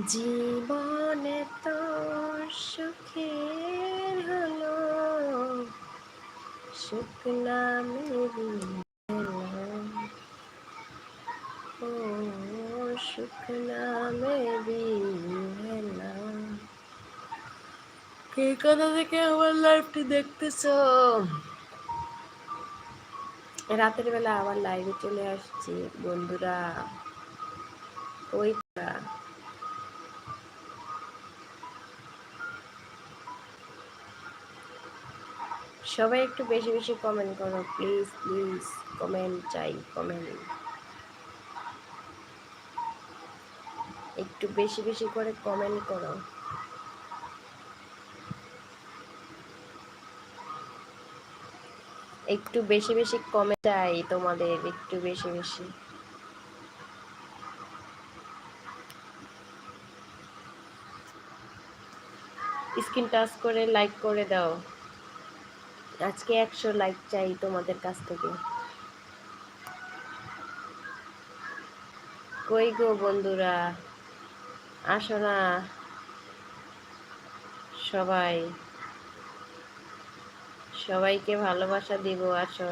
জীবনে তো সুখের হলো, সুখ নামেরই ও, সুখ নামেরই কে কোথা থেকে আমার লাইভটি দেখতেছ? রাতের বেলা আবার লাইভে চলে আসছি, বন্ধুরা। ওই সবাই একটু বেশি বেশি কমেন্ট করো প্লিজ প্লিজ কমেন্ট চাই কমেন্ট একটু বেশি বেশি করে কমেন্ট করো। একটু বেশি বেশি কমে চাই তোমাদের, একটু বেশি বেশি। স্ক্রিন টাচ করে লাইক করে দাও। আজকে একশো লাইক চাই তোমাদের কাছ থেকে। কই গো বন্ধুরা? আসো না। সবাই। সবাইকে ভালোবাসা দিব, আসো।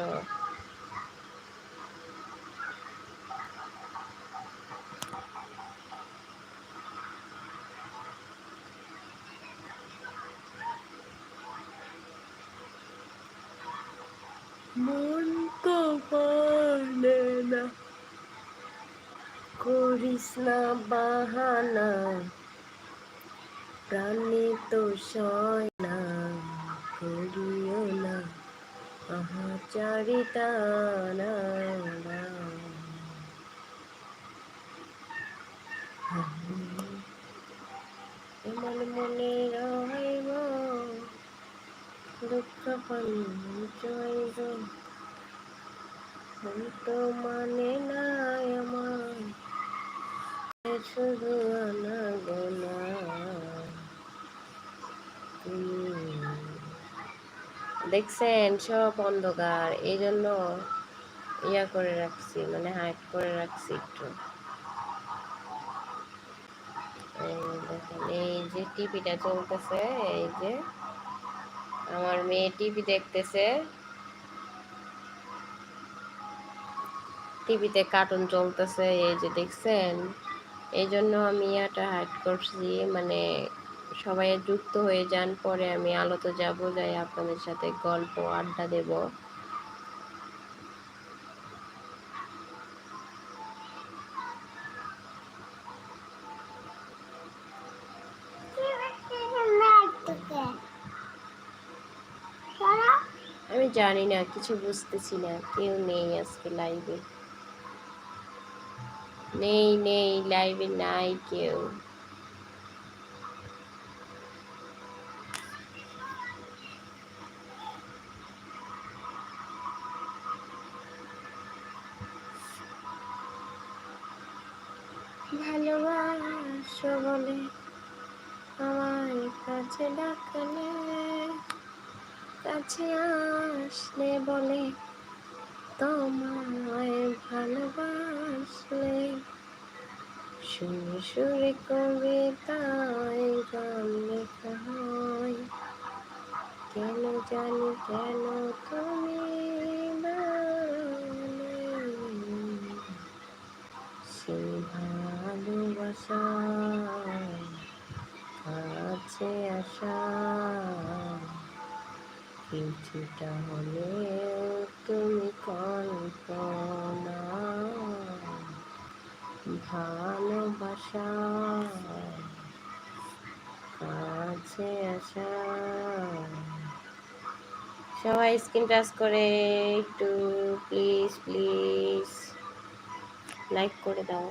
মন মানে না করিস না বাহানা, প্রাণী তো সয় না করিও না আহা চারিতা না এমন মনে রহিব মানে আমার শুধু দেখছেন, সব অন্ধকার। এই জন্য ইয়া করে রাখছি মানে হাইট করে রাখছি একটু। দেখেন, এই যে টিভিটা চলতেছে, এই যে আমার মেয়ে টিভি দেখতেছে। টিভিতে কার্টুন চলতেছে, এই যে দেখছেন? এই জন্য আমি এটা হাইড করছি মানে সবাই যুক্ত হয়ে যান, পরে আমি আলোতে যাব, যাই আপনাদের সাথে গল্প, আড্ডা দেব। জানি না, কিছু বুঝতেছি না। কেউ নেই আজকে লাইভে নেই নেই লাইভে নাই কেউ। ভালোবাসো বলে আমার কাছে ডাকলে কাছে আসলে বলে, তোমায় ভালোবাসলে সুরে সুরে কবিতায় গান লেখা হয়। কেন জানি, কেন তুমি সেই ভালোবাসা কাছে আসা কিছুটা হলেও তুমি কল্পনা, ভালোবাসা, কাছে আসা। সবাই স্ক্রিন টাচ করে একটু প্লিজ প্লিজ লাইক করে দাও।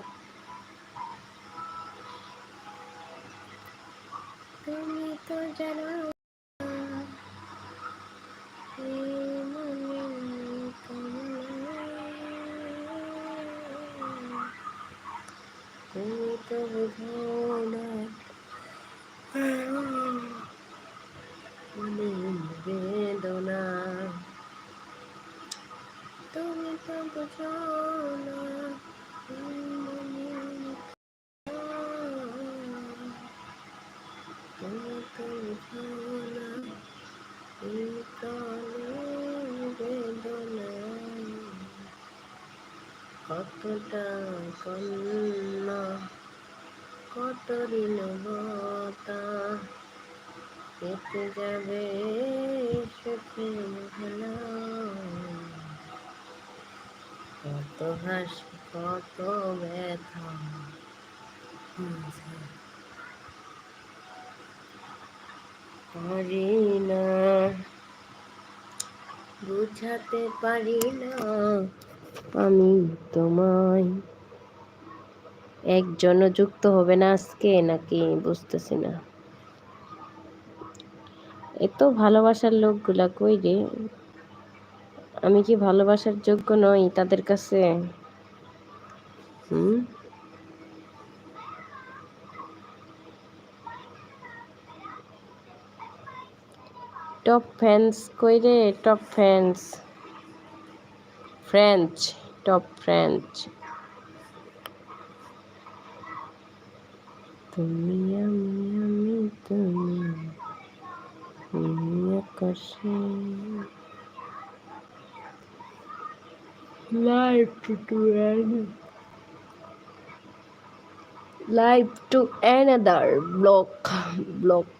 তুমি তো জানো তো বেদনা তুমি তো বুঝো না এই প্রাণের বেদনায় কতটা কন্যা কত ঋণবতা কেটে যাবে ভালা। কত হাসি, কত ব্যথা। পারি না, বুঝাতে পারি না। আমি তোমায় একজনও যুক্ত হবে না আজকে নাকি বুঝতেছি না। এত ভালোবাসার লোকগুলা কই রে? আমি কি ভালোবাসার যোগ্য নই তাদের কাছে? হুম? টপ ফ্যান্স কই রে? Top fans. French, top French. তুমি আমি আমি তুমি তুমি আকাশে life to end life to another block block